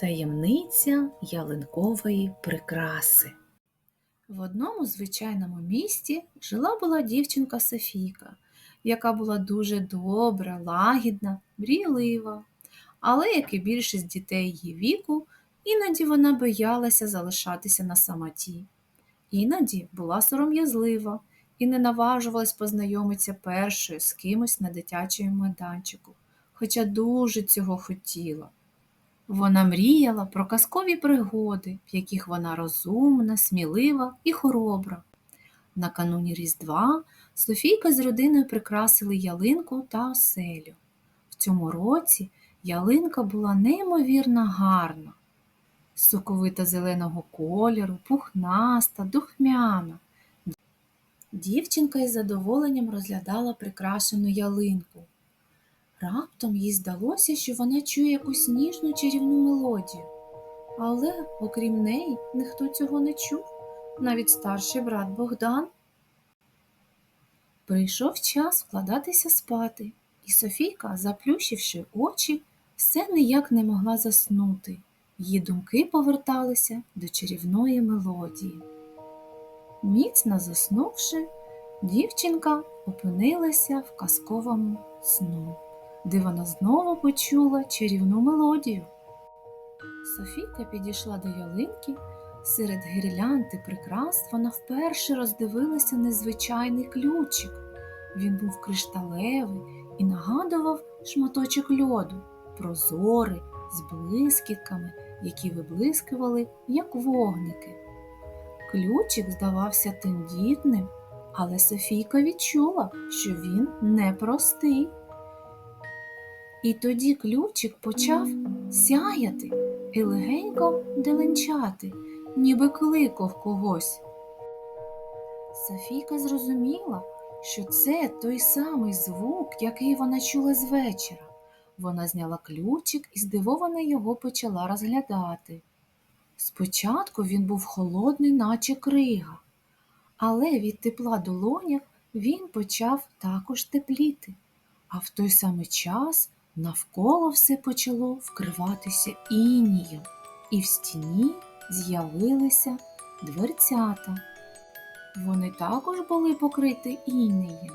Таємниця ялинкової прикраси. В одному звичайному місті жила була дівчинка Софійка, яка була дуже добра, лагідна, мрійлива. Але, як і більшість дітей її віку, іноді вона боялася залишатися на самоті. Іноді була сором'язлива і не наважувалась познайомитися першою з кимось на дитячому майданчику, хоча дуже цього хотіла. Вона мріяла про казкові пригоди, в яких вона розумна, смілива і хоробра. Накануні Різдва Софійка з родиною прикрасили ялинку та оселю. В цьому році ялинка була неймовірно гарна, соковита зеленого кольору, пухнаста, духмяна. Дівчинка із задоволенням розглядала прикрашену ялинку. Раптом їй здалося, що вона чує якусь ніжну чарівну мелодію. Але, окрім неї, ніхто цього не чув, навіть старший брат Богдан. Прийшов час вкладатися спати, і Софійка, заплющивши очі, все ніяк не могла заснути. Її думки поверталися до чарівної мелодії. Міцно заснувши, дівчинка опинилася в казковому сну де вона знову почула чарівну мелодію. Софійка підійшла до ялинки, серед гірлянди прикрас вона вперше роздивилася незвичайний ключик. Він був кришталевий і нагадував шматочок льоду, прозорий, з блискітками, які виблискували, як вогники. Ключик здавався тендітним, але Софійка відчула, що він непростий. І тоді ключик почав сяяти і легенько деленчати, ніби кликав когось. Софійка зрозуміла, що це той самий звук, який вона чула з вечора. Вона зняла ключик і здивовано його почала розглядати. Спочатку він був холодний, наче крига, але від тепла долонях він почав також тепліти, а в той самий час Навколо все почало вкриватися інієм, і в стіні з'явилися дверцята. Вони також були покриті інеєм,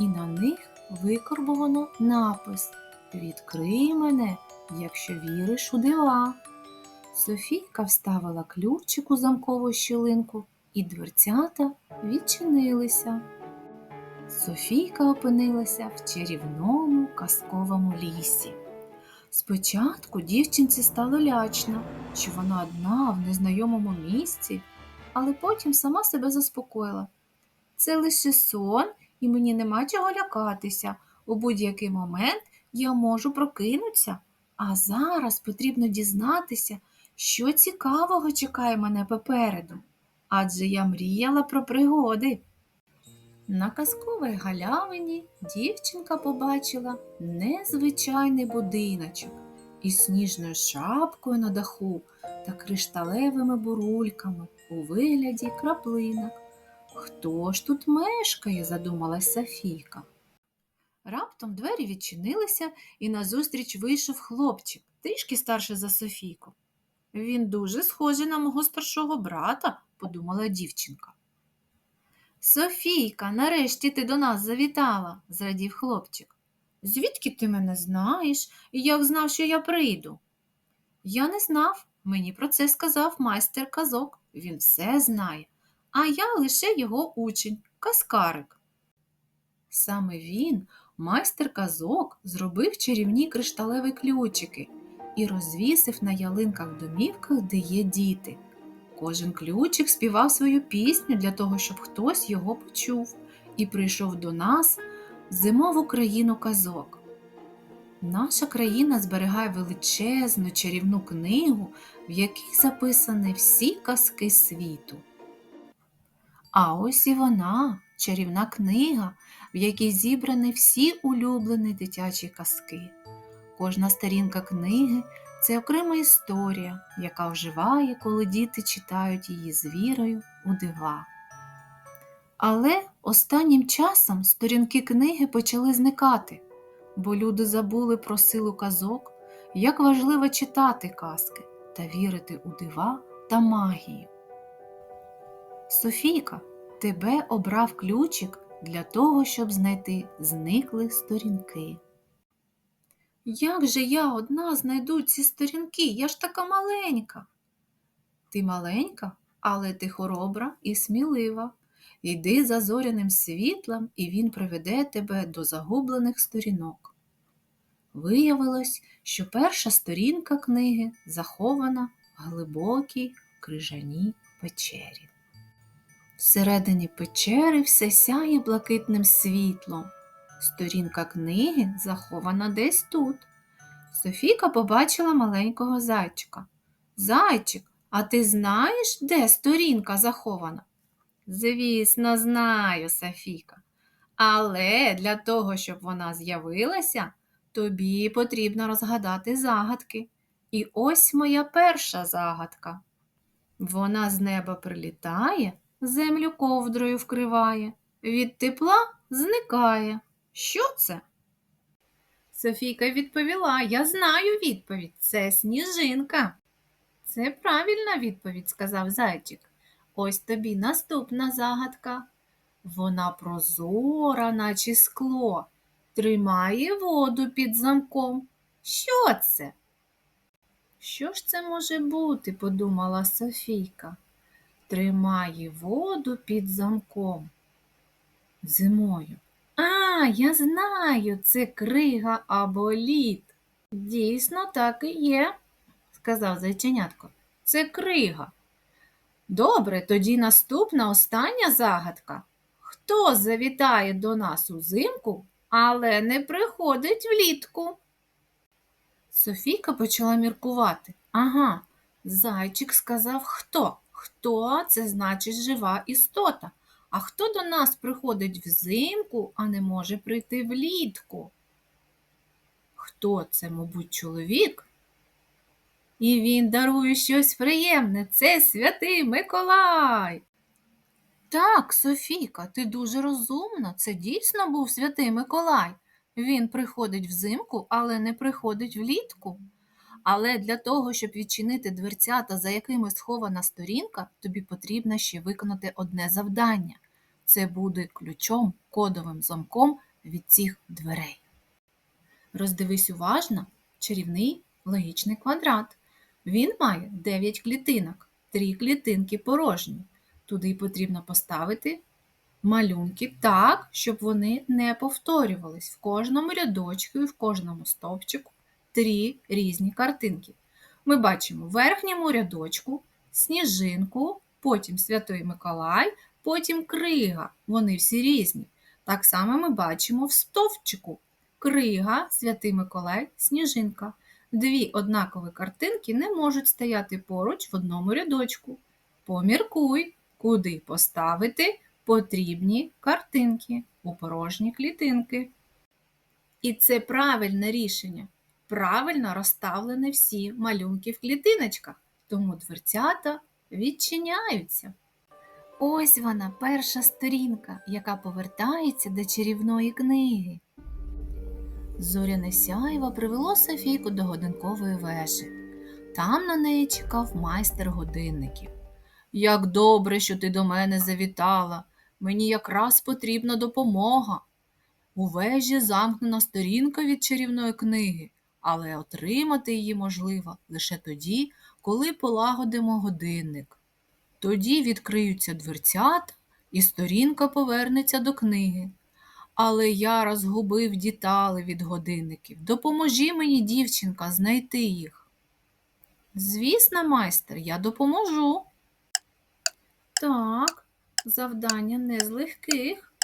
і на них викорбовано напис Відкрий мене, якщо віриш у дива. Софійка вставила ключик у замкову щілинку, і дверцята відчинилися. Софійка опинилася в чарівному казковому лісі. Спочатку дівчинці стало лячно, що вона одна в незнайомому місці, але потім сама себе заспокоїла. Це лише сон, і мені нема чого лякатися. У будь-який момент я можу прокинутися, а зараз потрібно дізнатися, що цікавого чекає мене попереду. Адже я мріяла про пригоди. На казковій галявині дівчинка побачила незвичайний будиночок із сніжною шапкою на даху та кришталевими бурульками у вигляді краплинок. Хто ж тут мешкає? задумалась Софійка. Раптом двері відчинилися, і назустріч вийшов хлопчик, трішки старший за Софійку. Він дуже схожий на мого старшого брата, подумала дівчинка. Софійка, нарешті ти до нас завітала, зрадів хлопчик. Звідки ти мене знаєш і як знав, що я прийду? Я не знав, мені про це сказав майстер казок. Він все знає, а я лише його учень, каскарик. Саме він, майстер казок, зробив чарівні кришталеві ключики і розвісив на ялинках домівках, де є діти. Кожен ключик співав свою пісню для того, щоб хтось його почув і прийшов до нас зимову країну казок. Наша країна зберігає величезну чарівну книгу, в якій записані всі казки світу. А ось і вона, чарівна книга, в якій зібрані всі улюблені дитячі казки. Кожна сторінка книги це окрема історія, яка вживає, коли діти читають її з вірою у дива. Але останнім часом сторінки книги почали зникати, бо люди забули про силу казок, як важливо читати казки, та вірити у дива та магію. Софійка, тебе обрав ключик для того, щоб знайти зникли сторінки. Як же я одна знайду ці сторінки? Я ж така маленька. Ти маленька, але ти хоробра і смілива. Йди за зоряним світлом, і він приведе тебе до загублених сторінок. Виявилось, що перша сторінка книги захована в глибокій крижаній печері. Всередині печери все сяє блакитним світлом. Сторінка книги захована десь тут. Софійка побачила маленького зайчика. Зайчик, а ти знаєш, де сторінка захована? Звісно, знаю, Софійка. Але для того, щоб вона з'явилася, тобі потрібно розгадати загадки. І ось моя перша загадка. Вона з неба прилітає, землю ковдрою вкриває, від тепла зникає. Що це? Софійка відповіла: Я знаю відповідь. Це сніжинка. Це правильна відповідь, сказав зайчик. Ось тобі наступна загадка. Вона прозора, наче скло, тримає воду під замком. Що це? Що ж це може бути? подумала Софійка. Тримає воду під замком. Зимою. А, я знаю, це крига або лід. Дійсно, так і є, сказав зайченятко. Це крига. Добре, тоді наступна остання загадка. Хто завітає до нас узимку, але не приходить влітку? Софійка почала міркувати. Ага, зайчик сказав хто? Хто це значить жива істота? А хто до нас приходить взимку, а не може прийти влітку? Хто це, мабуть, чоловік? І він дарує щось приємне. Це святий Миколай. Так, Софійка, ти дуже розумна. Це дійсно був святий Миколай. Він приходить взимку, але не приходить влітку. Але для того, щоб відчинити дверцята, за якими схована сторінка, тобі потрібно ще виконати одне завдання. Це буде ключом, кодовим замком від цих дверей. Роздивись уважно чарівний логічний квадрат. Він має 9 клітинок, 3 клітинки порожні. Туди потрібно поставити малюнки так, щоб вони не повторювались. В кожному рядочку і в кожному стовпчику три різні картинки. Ми бачимо верхньому рядочку сніжинку, потім Святий Миколай, потім крига. Вони всі різні. Так само ми бачимо в стовпчику крига, Святий Миколай, сніжинка. Дві однакові картинки не можуть стояти поруч в одному рядочку. Поміркуй, куди поставити потрібні картинки у порожні клітинки. І це правильне рішення. Правильно розставлені всі малюнки в клітиночках, тому дверцята відчиняються. Ось вона, перша сторінка, яка повертається до чарівної книги. Зоряне сяйво привело Софійку до годинкової вежі. Там на неї чекав майстер годинників. Як добре, що ти до мене завітала. Мені якраз потрібна допомога. У вежі замкнена сторінка від чарівної книги, але отримати її можливо лише тоді, коли полагодимо годинник. Тоді відкриються дверцята, і сторінка повернеться до книги. Але я розгубив дітали від годинників. Допоможи мені, дівчинка, знайти їх. Звісно, майстер, я допоможу. Так, завдання не з легких,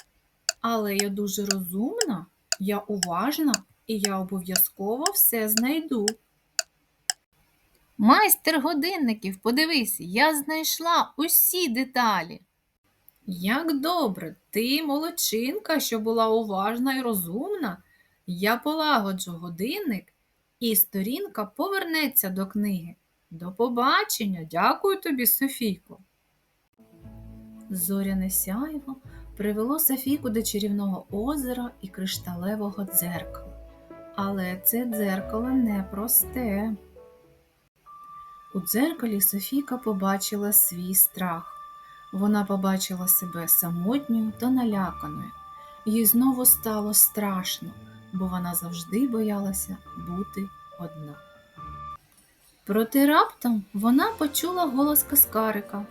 але я дуже розумна, я уважна і я обов'язково все знайду. Майстер годинників, подивись, я знайшла усі деталі. Як добре, ти молодчинка, що була уважна і розумна. Я полагоджу годинник, і сторінка повернеться до книги. До побачення, дякую тобі, Софійко. Зоряне сяйво привело Софійку до чарівного озера і кришталевого дзеркала. Але це дзеркало непросте. У дзеркалі Софійка побачила свій страх. Вона побачила себе самотньою та наляканою. Їй знову стало страшно, бо вона завжди боялася бути одна. Проте раптом вона почула голос Каскарика,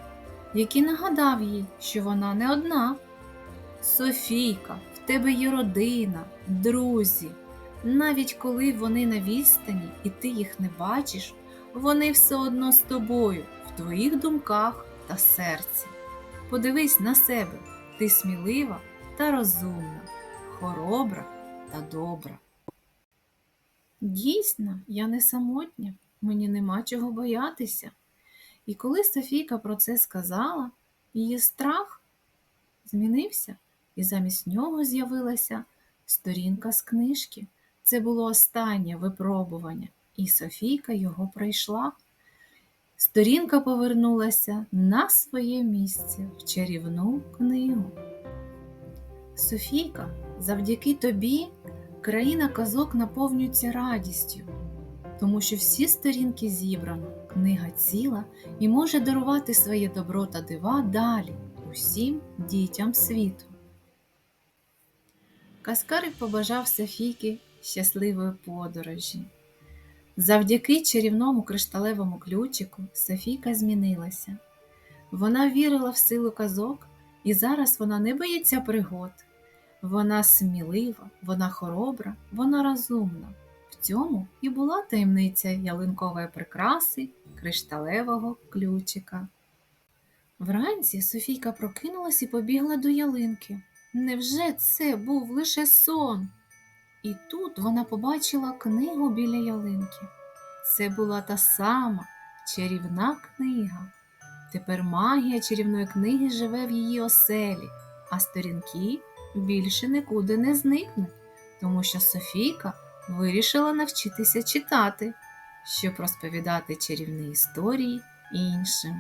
який нагадав їй, що вона не одна. Софійка, в тебе є родина, друзі. Навіть коли вони на відстані і ти їх не бачиш, вони все одно з тобою, в твоїх думках та серці. Подивись на себе, ти смілива та розумна, хоробра та добра. Дійсно, я не самотня, мені нема чого боятися. І коли Софійка про це сказала, її страх змінився, і замість нього з'явилася сторінка з книжки. Це було останнє випробування, і Софійка його пройшла. Сторінка повернулася на своє місце в чарівну книгу. Софійка, завдяки тобі країна казок наповнюється радістю, тому що всі сторінки зібрано, книга ціла і може дарувати своє добро та дива далі усім дітям світу. Каскарик побажав Софійки щасливої подорожі. Завдяки чарівному кришталевому ключику Софійка змінилася. Вона вірила в силу казок, і зараз вона не боїться пригод. Вона смілива, вона хоробра, вона розумна. В цьому і була таємниця ялинкової прикраси кришталевого ключика. Вранці Софійка прокинулась і побігла до ялинки. Невже це був лише сон? І тут вона побачила книгу біля ялинки. Це була та сама чарівна книга. Тепер магія чарівної книги живе в її оселі, а сторінки більше нікуди не зникнуть, тому що Софійка вирішила навчитися читати, щоб розповідати чарівні історії іншим.